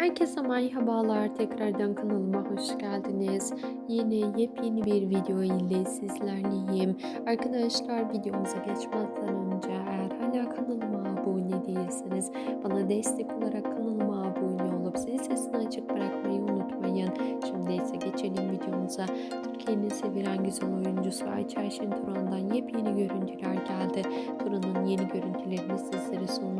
Herkese merhabalar. Tekrardan kanalıma hoş geldiniz. Yine yepyeni bir video ile sizlerleyim. Arkadaşlar videomuza geçmeden önce eğer hala kanalıma abone değilseniz bana destek olarak kanalıma abone olup zil sesini açık bırakmayı unutmayın. Şimdi ise geçelim videomuza. Türkiye'nin sevilen güzel oyuncusu Ayça Ayşin Turan'dan yepyeni görüntüler geldi. Turan'ın yeni görüntülerini sizlere sunmaktayım.